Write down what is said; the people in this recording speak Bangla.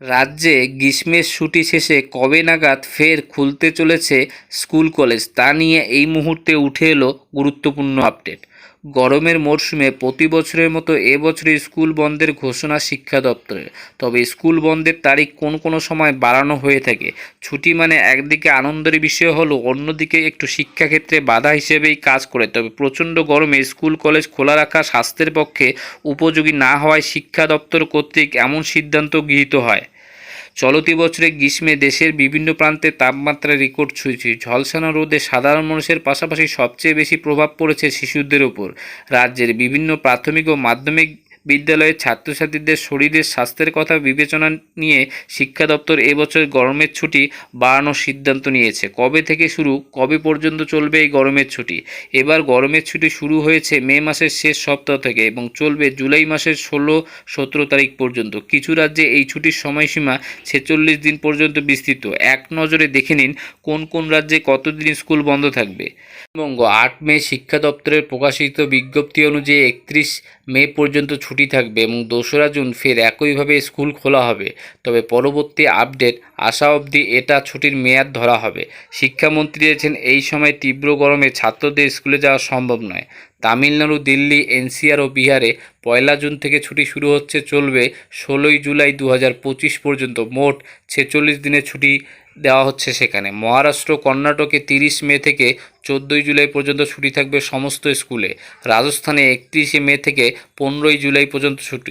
রাজ্যে গ্রীষ্মের ছুটি শেষে কবে নাগাদ ফের খুলতে চলেছে স্কুল কলেজ? তা নিয়ে এই মুহূর্তে উঠে এলো গুরুত্বপূর্ণ আপডেট। গরমের মরশুমে প্রতি বছরের মতো এবছরে স্কুল বন্ধের ঘোষণা শিক্ষা দপ্তরের। তবে স্কুল বন্ধের তারিখ কোন কোন সময় বাড়ানো হয়ে থাকে? ছুটি মানে একদিকে আনন্দের বিষয় হলো, অন্যদিকে একটু শিক্ষাক্ষেত্রে বাধা হিসেবেই কাজ করে। তবে প্রচণ্ড গরমে স্কুল, কলেজ খোলা রাখা স্বাস্থ্যের পক্ষে উপযোগী না হওয়ায় শিক্ষা দপ্তর কর্তৃক এমন সিদ্ধান্ত গৃহীত হয়। চলতি বছরে গ্রীষ্মে দেশের বিভিন্ন প্রান্তে তাপমাত্রা রেকর্ড ছুঁয়েছে। ঝলসানা রোদে সাধারণ মানুষের পাশাপাশি সবচেয়ে বেশি প্রভাব পড়েছে শিশুদের ওপর। রাজ্যের বিভিন্ন প্রাথমিক ও মাধ্যমিক বিদ্যালয়ের ছাত্রছাত্রীদের শরীরের স্বাস্থ্যের কথা বিবেচনা নিয়ে শিক্ষা দপ্তর এবছর গরমের ছুটি বাড়ানোর সিদ্ধান্ত নিয়েছে। কবে থেকে শুরু, কবে পর্যন্ত চলবে এই গরমের ছুটি? এবার গরমের ছুটি শুরু হয়েছে মে মাসের শেষ সপ্তাহ থেকে এবং চলবে জুলাই মাসের ষোলো, সতেরো তারিখ পর্যন্ত। কিছু রাজ্যে এই ছুটির সময়সীমা ছেচল্লিশ দিন পর্যন্ত বিস্তৃত। এক নজরে দেখে নিন কোন কোন রাজ্যে কতদিন স্কুল বন্ধ থাকবে। পশ্চিমবঙ্গ আট মে শিক্ষা দপ্তরের প্রকাশিত বিজ্ঞপ্তি অনুযায়ী একত্রিশ মে পর্যন্ত ছুটি থাকবে এবং দোসরা জুন ফের একইভাবে স্কুল খোলা হবে। তবে পরবর্তী আপডেট আসা অবধি এটা ছুটির মেয়াদ ধরা হবে। শিক্ষামন্ত্রী দিয়েছেন এই সময় তীব্র গরমে ছাত্রদের স্কুলে যাওয়া সম্ভব নয়। তামিলনাড়ু, দিল্লি, এনসিআর ও বিহারে পয়লা জুন থেকে ছুটি শুরু হচ্ছে, চলবে ষোলোই জুলাই দু হাজার পঁচিশ পর্যন্ত। মোট ছেচল্লিশ দিনের ছুটি দেওয়া হচ্ছে সেখানে। মহারাষ্ট্র, কর্ণাটকে তিরিশ মে থেকে চোদ্দোই জুলাই পর্যন্ত ছুটি থাকবে সমস্ত স্কুলে। রাজস্থানে একত্রিশে মে থেকে পনেরোই জুলাই পর্যন্ত ছুটি।